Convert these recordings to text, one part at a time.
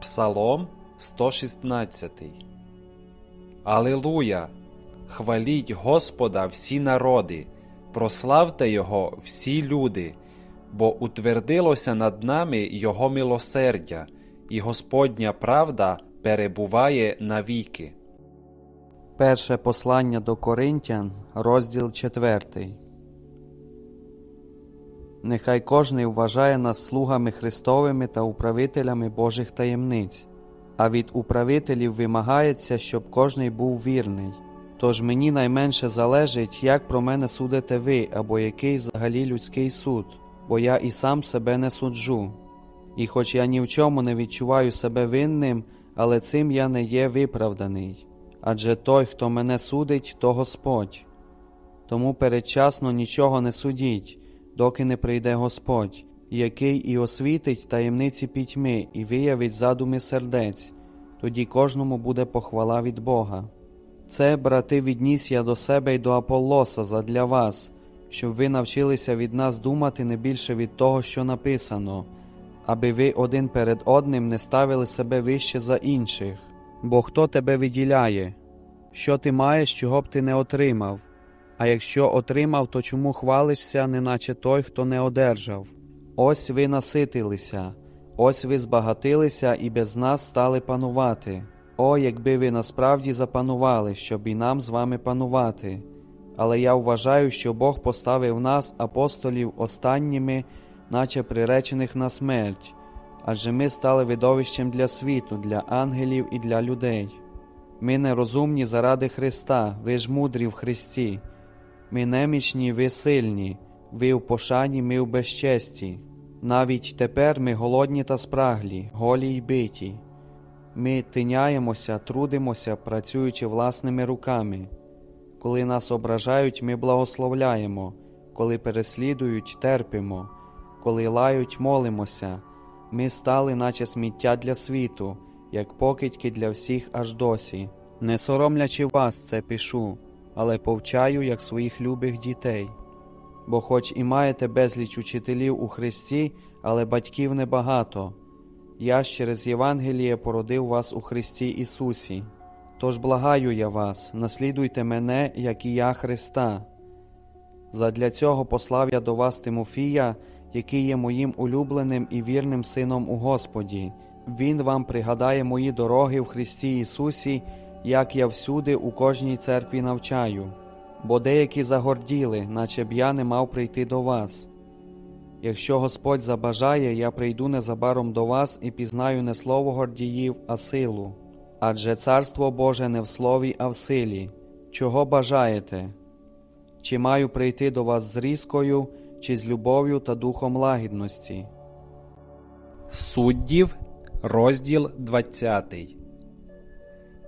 Псалом 116. Алилуя! Хваліть Господа всі народи, прославте Його всі люди, бо утвердилося над нами Його милосердя, і Господня правда перебуває навіки. Перше послання до Коринтян, розділ 4. Нехай кожний вважає нас слугами Христовими та управителями Божих таємниць, а від управителів вимагається, щоб кожний був вірний. Тож мені найменше залежить, як про мене судите ви, або який взагалі людський суд, бо я і сам себе не суджу. І хоч я ні в чому не відчуваю себе винним, але цим я не є виправданий. Адже той, хто мене судить, то Господь. Тому передчасно нічого не судіть, доки не прийде Господь, який і освітить таємниці пітьми, і виявить задуми сердець, тоді кожному буде похвала від Бога. Це, брати, відніс я до себе й до Аполлоса задля вас, щоб ви навчилися від нас думати не більше від того, що написано, аби ви один перед одним не ставили себе вище за інших. Бо хто тебе виділяє? Що ти маєш, чого б ти не отримав? А якщо отримав, то чому хвалишся, неначе той, хто не одержав? Ось ви наситилися, ось ви збагатилися і без нас стали панувати. О, якби ви насправді запанували, щоб і нам з вами панувати. Але я вважаю, що Бог поставив нас, апостолів, останніми, наче приречених на смерть, адже ми стали видовищем для світу, для ангелів і для людей. Ми нерозумні заради Христа, ви ж мудрі в Христі. Ми немічні, ви сильні, ви в пошані, ми в безчесті. Навіть тепер ми голодні та спраглі, голі й биті. Ми тиняємося, трудимося, працюючи власними руками. Коли нас ображають, ми благословляємо, коли переслідують, терпимо, коли лають, молимося. Ми стали, наче сміття для світу, як покидьки для всіх аж досі. Не соромлячи вас, це пишу, але повчаю, як своїх любих дітей. Бо, хоч і маєте безліч учителів у Христі, але батьків небагато. Я ж через Євангеліє породив вас у Христі Ісусі. Тож благаю я вас, наслідуйте мене, як і я Христа. Задля цього послав я до вас Тимофія, який є моїм улюбленим і вірним сином у Господі. Він вам пригадає мої дороги в Христі Ісусі, як я всюди у кожній церкві навчаю. Бо деякі загорділи, наче б я не мав прийти до вас. Якщо Господь забажає, я прийду незабаром до вас і пізнаю не слово гордіїв, а силу. Адже Царство Боже не в слові, а в силі. Чого бажаєте? Чи маю прийти до вас з різкою, чи з любов'ю та духом лагідності? Суддів, розділ 20.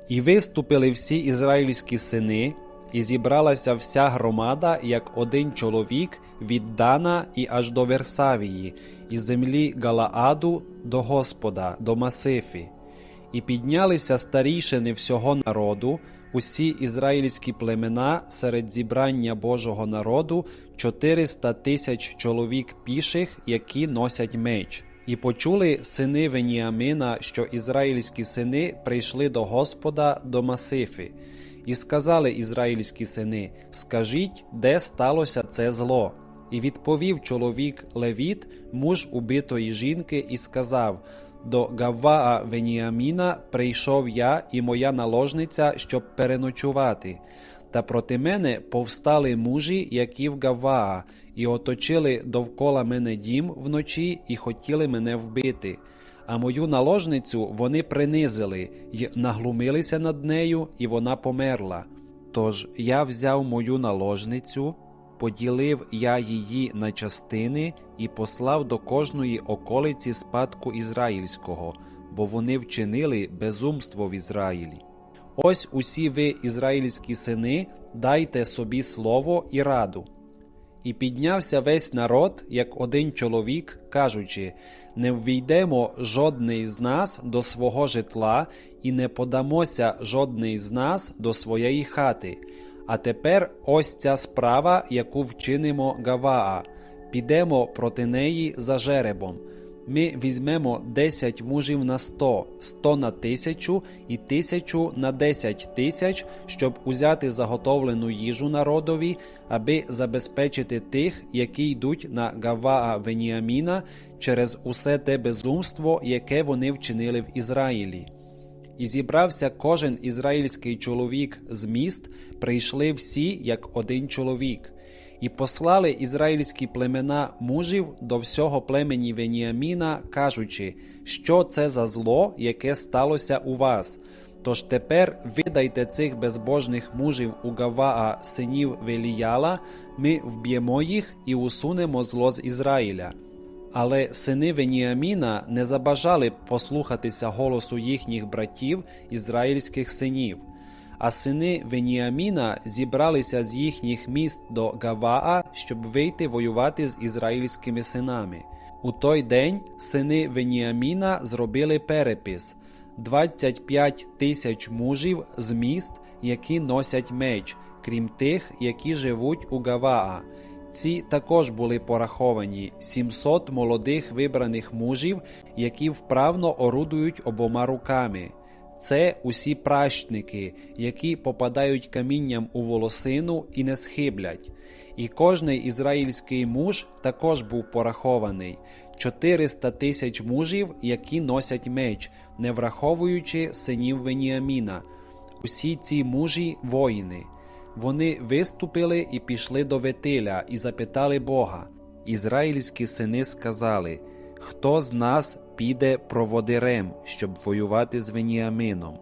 І виступили всі ізраїльські сини, і зібралася вся громада, як один чоловік від Дана і аж до Версавії, і землі Галааду до Господа, до Масифи. І піднялися старійшини всього народу, усі ізраїльські племена серед зібрання Божого народу 400 тисяч чоловік піших, які носять меч. І почули сини Веніамина, що ізраїльські сини прийшли до Господа до Масифи. І сказали ізраїльські сини: Скажіть, де сталося це зло? І відповів чоловік Левіт, муж убитої жінки, і сказав: До Гавваа Веніаміна прийшов я і моя наложниця, щоб переночувати. Та проти мене повстали мужі, які в Гавваа, і оточили довкола мене дім вночі і хотіли мене вбити. А мою наложницю вони принизили й наглумилися над нею, і вона померла. Тож я взяв мою наложницю, поділив я її на частини і послав до кожної околиці спадку ізраїльського, бо вони вчинили безумство в Ізраїлі. Ось усі ви, ізраїльські сини, дайте собі слово і раду. І піднявся весь народ, як один чоловік, кажучи: не ввійдемо жодний з нас до свого житла, і не подамося жодний з нас до своєї хати. А тепер ось ця справа, яку вчинимо Гаваа. Підемо проти неї за жеребом. Ми візьмемо 10 мужів на 100, 100 на тисячу і тисячу на 10 тисяч, щоб узяти заготовлену їжу народові, аби забезпечити тих, які йдуть на Гаваа Веніаміна через усе те безумство, яке вони вчинили в Ізраїлі. І зібрався кожен ізраїльський чоловік з міст, прийшли всі як один чоловік, і послали ізраїльські племена мужів до всього племені Веніаміна, кажучи, що це за зло, яке сталося у вас. Тож тепер видайте цих безбожних мужів у Гаваа синів Веліяла, ми вб'ємо їх і усунемо зло з Ізраїля. Але сини Веніаміна не забажали послухатися голосу їхніх братів, ізраїльських синів. А сини Веніаміна зібралися з їхніх міст до Гаваа, щоб вийти воювати з ізраїльськими синами. У той день сини Веніаміна зробили перепис 25 тисяч мужів з міст, які носять меч, крім тих, які живуть у Гаваа. Ці також були пораховані 700 молодих вибраних мужів, які вправно орудують обома руками. Це усі пращники, які попадають камінням у волосину і не схиблять. І кожний ізраїльський муж також був порахований 400 тисяч мужів, які носять меч, не враховуючи синів Веніаміна. Усі ці мужі воїни. Вони виступили і пішли до Ветиля і запитали Бога. Ізраїльські сини сказали: Хто з нас піде проводирем, щоб воювати з Веніамином?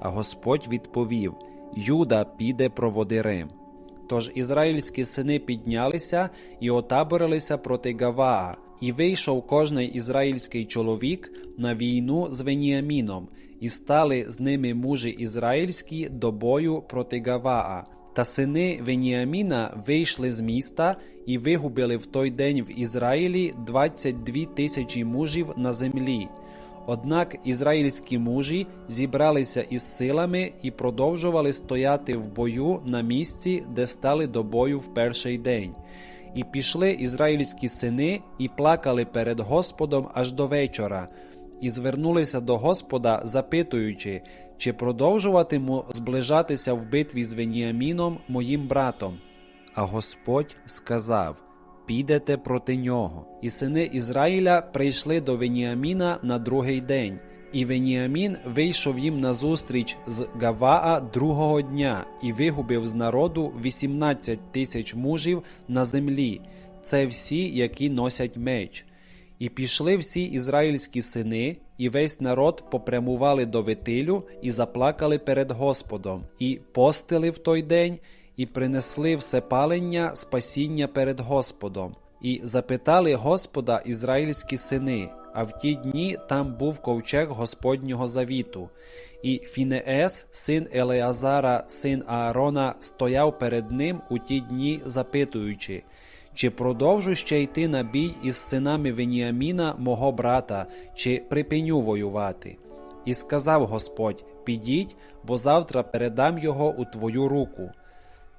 А Господь відповів: Юда піде проводирем. Тож ізраїльські сини піднялися і отаборилися проти Гаваа, і вийшов кожний ізраїльський чоловік на війну з Веніаміном, і стали з ними мужі ізраїльські до бою проти Гаваа. Та сини Веніаміна вийшли з міста і вигубили в той день в Ізраїлі 22 тисячі мужів на землі. Однак ізраїльські мужі зібралися із силами і продовжували стояти в бою на місці, де стали до бою в перший день. І пішли ізраїльські сини і плакали перед Господом аж до вечора, і звернулися до Господа, запитуючи, чи продовжуватиму зближатися в битві з Веніаміном, моїм братом. А Господь сказав: Підете проти нього. І сини Ізраїля прийшли до Веніаміна на другий день. І Веніамін вийшов їм назустріч з Гаваа другого дня і вигубив з народу 18 тисяч мужів на землі. Це всі, які носять меч. І пішли всі ізраїльські сини, і весь народ попрямували до Витилю і заплакали перед Господом, і постили в той день, і принесли всепалення спасіння перед Господом, і запитали Господа ізраїльські сини. А в ті дні там був ковчег Господнього завіту. І Фінеес, син Елеазара, син Аарона, стояв перед ним у ті дні, запитуючи, чи продовжу ще йти на бій із синами Веніаміна, мого брата, чи припиню воювати? І сказав Господь: Підіть, бо завтра передам його у твою руку.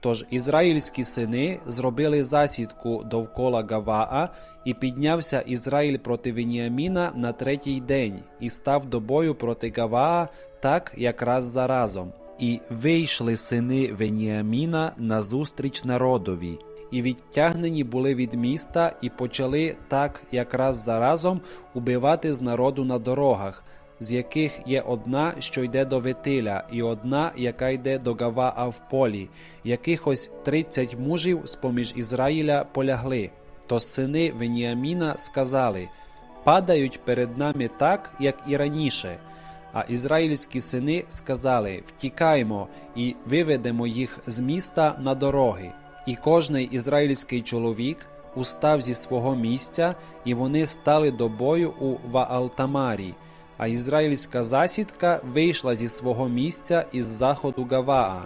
Тож ізраїльські сини зробили засідку довкола Гаваа, і піднявся Ізраїль проти Веніаміна на третій день, і став до бою проти Гаваа так, як раз за разом. І вийшли сини Веніаміна назустріч народові, і відтягнені були від міста, і почали так, як раз за разом убивати з народу на дорогах з яких є одна, що йде до Витиля, і одна, яка йде до Гаваа в полі, якихось тридцять мужів з поміж Ізраїля полягли. То сини Веніаміна сказали падають перед нами так, як і раніше. А ізраїльські сини сказали Втікаймо і виведемо їх з міста на дороги. І кожний ізраїльський чоловік устав зі свого місця, і вони стали до бою у Ваалтамарі. А ізраїльська засідка вийшла зі свого місця із заходу Гаваа,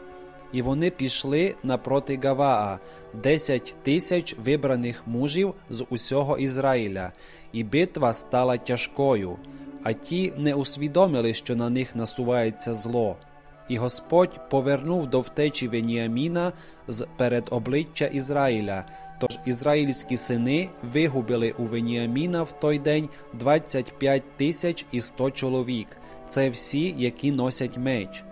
і вони пішли напроти Гаваа, десять тисяч вибраних мужів з усього Ізраїля, і битва стала тяжкою, а ті не усвідомили, що на них насувається зло. І Господь повернув до втечі Веніаміна з перед обличчя Ізраїля. Тож ізраїльські сини вигубили у Веніаміна в той день 25 тисяч і 100 чоловік. Це всі, які носять меч.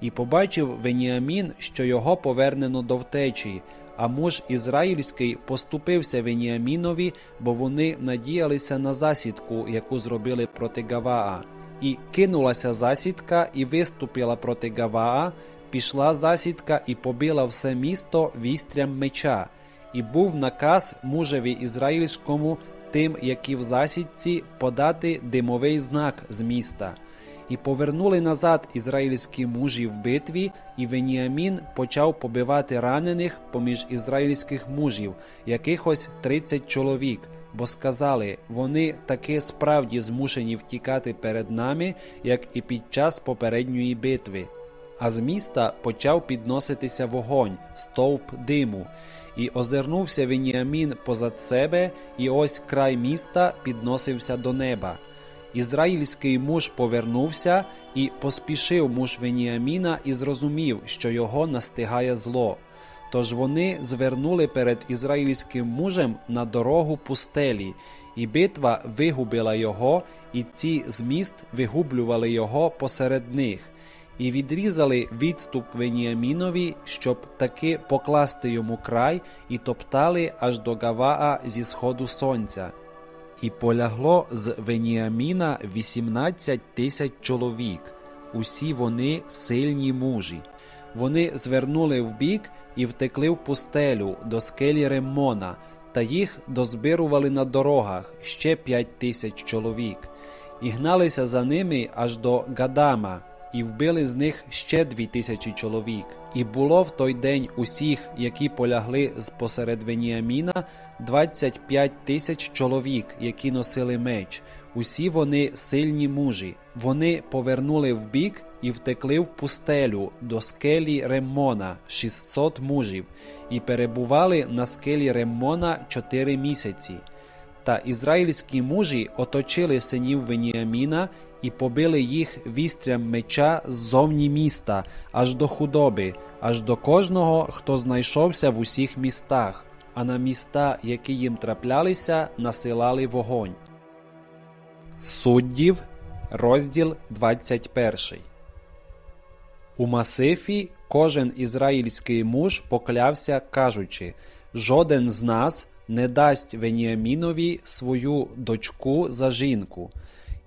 І побачив Веніамін, що його повернено до втечі. А муж ізраїльський поступився Веніамінові, бо вони надіялися на засідку, яку зробили проти Гаваа. І кинулася засідка, і виступила проти Гаваа, пішла засідка і побила все місто вістрям меча. І був наказ мужеві ізраїльському тим, які в засідці, подати димовий знак з міста. І повернули назад ізраїльські мужі в битві, і Веніамін почав побивати ранених поміж ізраїльських мужів, якихось 30 чоловік, бо сказали, вони таки справді змушені втікати перед нами, як і під час попередньої битви. А з міста почав підноситися вогонь, стовп диму, і озирнувся Веніамін позад себе, і ось край міста підносився до неба. Ізраїльський муж повернувся і поспішив муж Веніаміна і зрозумів, що його настигає зло. Тож вони звернули перед ізраїльським мужем на дорогу пустелі, і битва вигубила його, і ці з міст вигублювали його посеред них, і відрізали відступ Веніамінові, щоб таки покласти йому край, і топтали аж до Гаваа зі сходу сонця. І полягло з Веніаміна 18 тисяч чоловік, усі вони сильні мужі. Вони звернули вбік і втекли в пустелю до скелі Реммона, та їх дозбирували на дорогах ще п'ять тисяч чоловік, і гналися за ними аж до Гадама, і вбили з них ще дві тисячі чоловік. І було в той день усіх, які полягли з посеред Веніаміна, 25 тисяч чоловік, які носили меч. Усі вони сильні мужі. Вони повернули вбік і втекли в пустелю до скелі Реммона 600 мужів, і перебували на скелі Реммона чотири місяці. Та ізраїльські мужі оточили синів Веніаміна і побили їх вістрям меча ззовні міста, аж до худоби, аж до кожного, хто знайшовся в усіх містах, а на міста, які їм траплялися, насилали вогонь. Суддів, розділ 21. У Масифі кожен ізраїльський муж поклявся, кажучи: жоден з нас не дасть Веніамінові свою дочку за жінку.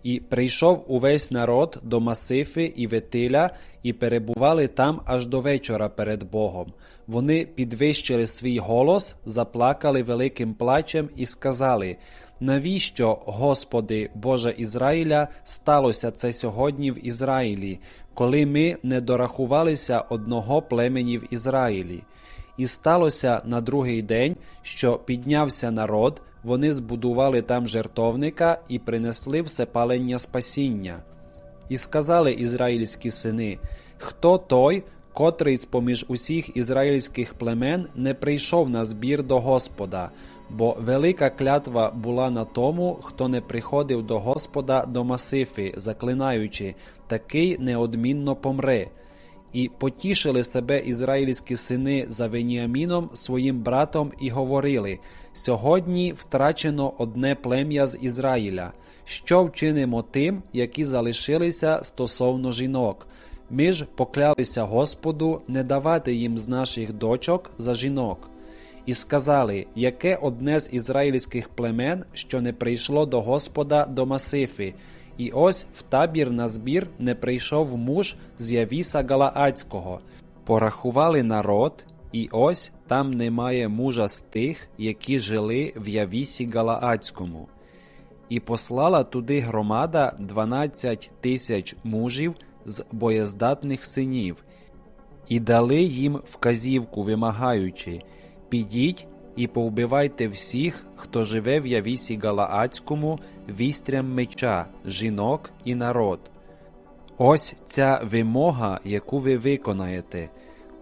І прийшов увесь народ до Масифи і Ветиля, і перебували там аж до вечора перед Богом. Вони підвищили свій голос, заплакали великим плачем і сказали: Навіщо, Господи, Боже Ізраїля, сталося це сьогодні в Ізраїлі, коли ми не дорахувалися одного племені в Ізраїлі? І сталося на другий день, що піднявся народ, вони збудували там жертовника і принесли всепалення спасіння. І сказали ізраїльські сини: Хто той, котрий з поміж усіх ізраїльських племен не прийшов на збір до Господа? Бо велика клятва була на тому, хто не приходив до Господа до Масифи, заклинаючи, такий неодмінно помре. І потішили себе ізраїльські сини за Веніаміном своїм братом і говорили: Сьогодні втрачено одне плем'я з Ізраїля. Що вчинимо тим, які залишилися стосовно жінок? Ми ж поклялися Господу не давати їм з наших дочок за жінок. І сказали, яке одне з ізраїльських племен, що не прийшло до Господа до Масифи, і ось в табір на збір не прийшов муж з Явіса Галаацького. Порахували народ, і ось там немає мужа з тих, які жили в Явісі Галаацькому. І послала туди громада 12 тисяч мужів з боєздатних синів, і дали їм вказівку, вимагаючи підіть і повбивайте всіх, хто живе в Явісі Галаацькому, вістрям меча, жінок і народ. Ось ця вимога, яку ви виконаєте,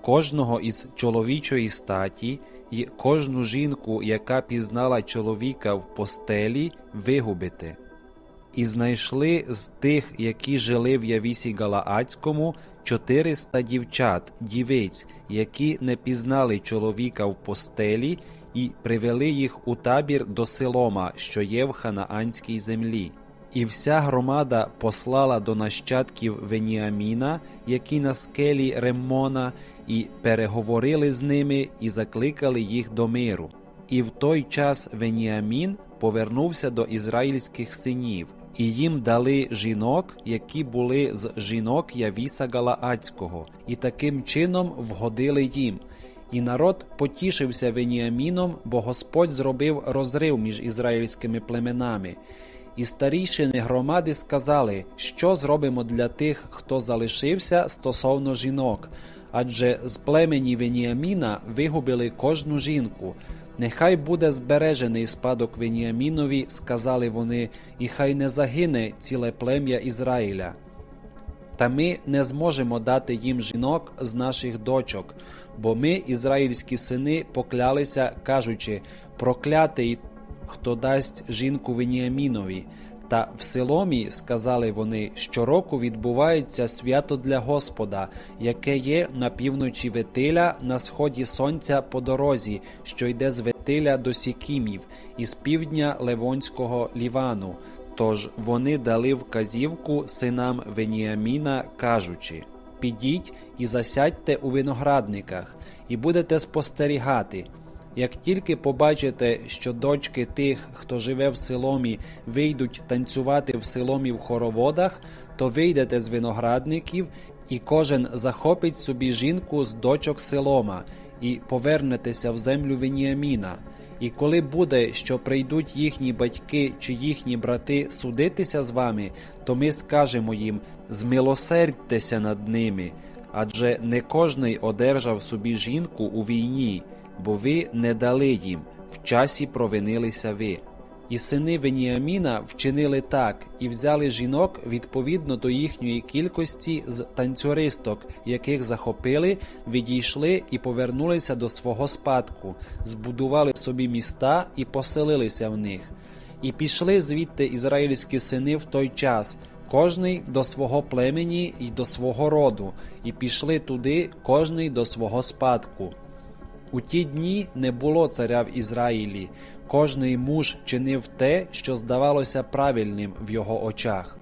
кожного із чоловічої статі і кожну жінку, яка пізнала чоловіка в постелі, вигубите. І знайшли з тих, які жили в Явісі Галаацькому, 400 дівчат, дівиць, які не пізнали чоловіка в постелі, і привели їх у табір до Силома, що є в ханаанській землі. І вся громада послала до нащадків Веніаміна, які на скелі Реммона, і переговорили з ними і закликали їх до миру. І в той час Веніамін повернувся до ізраїльських синів, і їм дали жінок, які були з жінок Явіса Галаацького, і таким чином вгодили їм. І народ потішився Веніаміном, бо Господь зробив розрив між ізраїльськими племенами. І старішини громади сказали, що зробимо для тих, хто залишився стосовно жінок, адже з племені Веніаміна вигубили кожну жінку. Нехай буде збережений спадок Веніамінові, сказали вони, і хай не загине ціле плем'я Ізраїля. Та ми не зможемо дати їм жінок з наших дочок, бо ми, ізраїльські сини, поклялися, кажучи: проклятий, хто дасть жінку Веніамінові. Та в Силомі, сказали вони, щороку відбувається свято для Господа, яке є на півночі Ветиля, на сході сонця по дорозі, що йде з Ветиля до Сікімів, і з півдня Ливонського Лівану. Тож вони дали вказівку синам Веніаміна, кажучи: Підіть і засядьте у виноградниках, і будете спостерігати. Як тільки побачите, що дочки тих, хто живе в Силомі, вийдуть танцювати в Силомі в хороводах, то вийдете з виноградників, і кожен захопить собі жінку з дочок Силома, і повернетеся в землю Веніаміна. І коли буде, що прийдуть їхні батьки чи їхні брати судитися з вами, то ми скажемо їм: змилосердьтеся над ними, адже не кожний одержав собі жінку у війні, бо ви не дали їм, в часі провинилися ви. І сини Веніаміна вчинили так і взяли жінок відповідно до їхньої кількості з танцюристок, яких захопили, відійшли і повернулися до свого спадку, збудували собі міста і поселилися в них. І пішли звідти ізраїльські сини в той час, кожний до свого племені і до свого роду, і пішли туди, кожний до свого спадку. У ті дні не було царя в Ізраїлі. Кожний муж чинив те, що здавалося правильним в його очах.